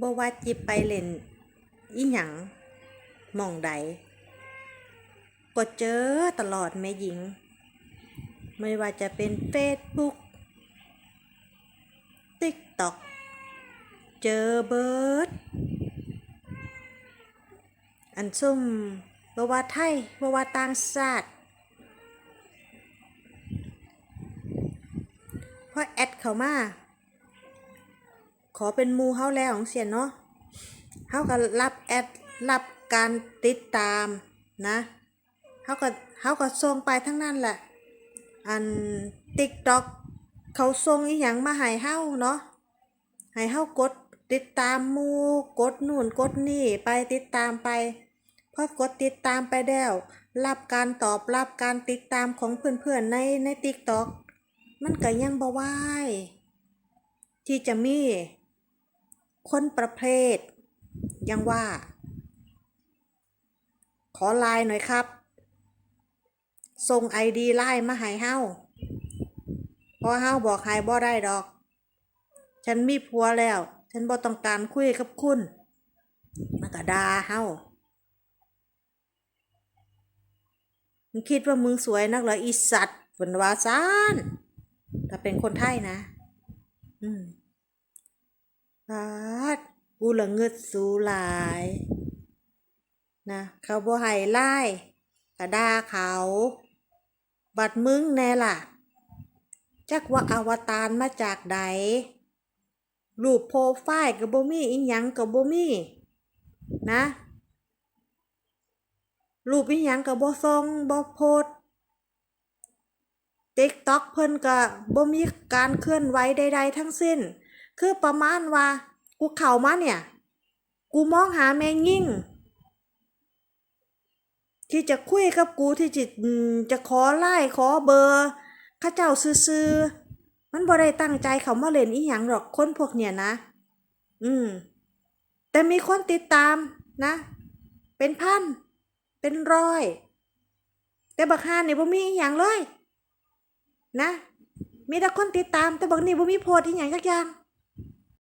บ่ว่าจิบไปเล่นอีหยังมองใดก็เจอตลอดแม่หญิง ไม่ว่าจะเป็น Facebook TikTok เจอเบิร์ดอันซุ่มบว่าไทยบว่าต่างชาติพอแอดเขามา อเป็นมูเฮาแล้วของเสียนเนาะเฮาก็รับแอดรับการติดตามนะเฮาก็เฮาก็ส่งไปทั้งนั้นแหละ อัน TikTok เขาส่งอีหยังมาให้เฮาเนาะให้เฮากดติดตามมูกดนู่นกดนี่ไปติดตามไปพอกดติดตามไปแล้วรับการตอบรับการติดตามของเพื่อนๆในใน TikTok มันก็ยังบ่ไหวที่จะมี คนประเภท ยังว่า ขอไลน์หน่อยครับ ส่งไอดีไลน์มาให้เฮาเพราะเฮาบอกให้บ่ได้ดอก ฉันมีผัวแล้ว ฉันบ่ต้องการคุยกับคุณมันก็ดาเฮามึงคิดว่ามึงสวยนักเหรออีสัตว์บนวาซานถ้าเป็นคนไทยนะ อืมพา กูละเงิดสูหลายนะเขาบ่ให้ไล่กระดาเขา บัดมึงแน่ล่ะ จักว่าอวตารมาจากใดรูปโปรไฟล์ก็บ่มีอีหยังก็บ่มีนะรูปอีหยังก็บ่ส่งบ่โพส TikTok เพิ่นก็บ่มีการเคลื่อนไหวใด ๆ ทั้งสิ้น คือประมาณว่า กูเข้ามาเนี่ย กูมองหาแมงยิ่ง ที่จะคุยกับกูที่จิอืมจะขอไล่ขอเบอร์ข้าเจ้าซื้อๆมันบ่ได้ตั้งใจเขามาเล่นอีหยังหรอกคนพวกเนี่ยนะ อืม แต่มีคนติดตามนะ เป็นพัน เป็นร้อย แต่บักฮานนี่บ่มีอีหยังเลย นะ มีแต่คนติดตามแต่บักนี่บ่มีโพสต์อีหยังสักอย่าง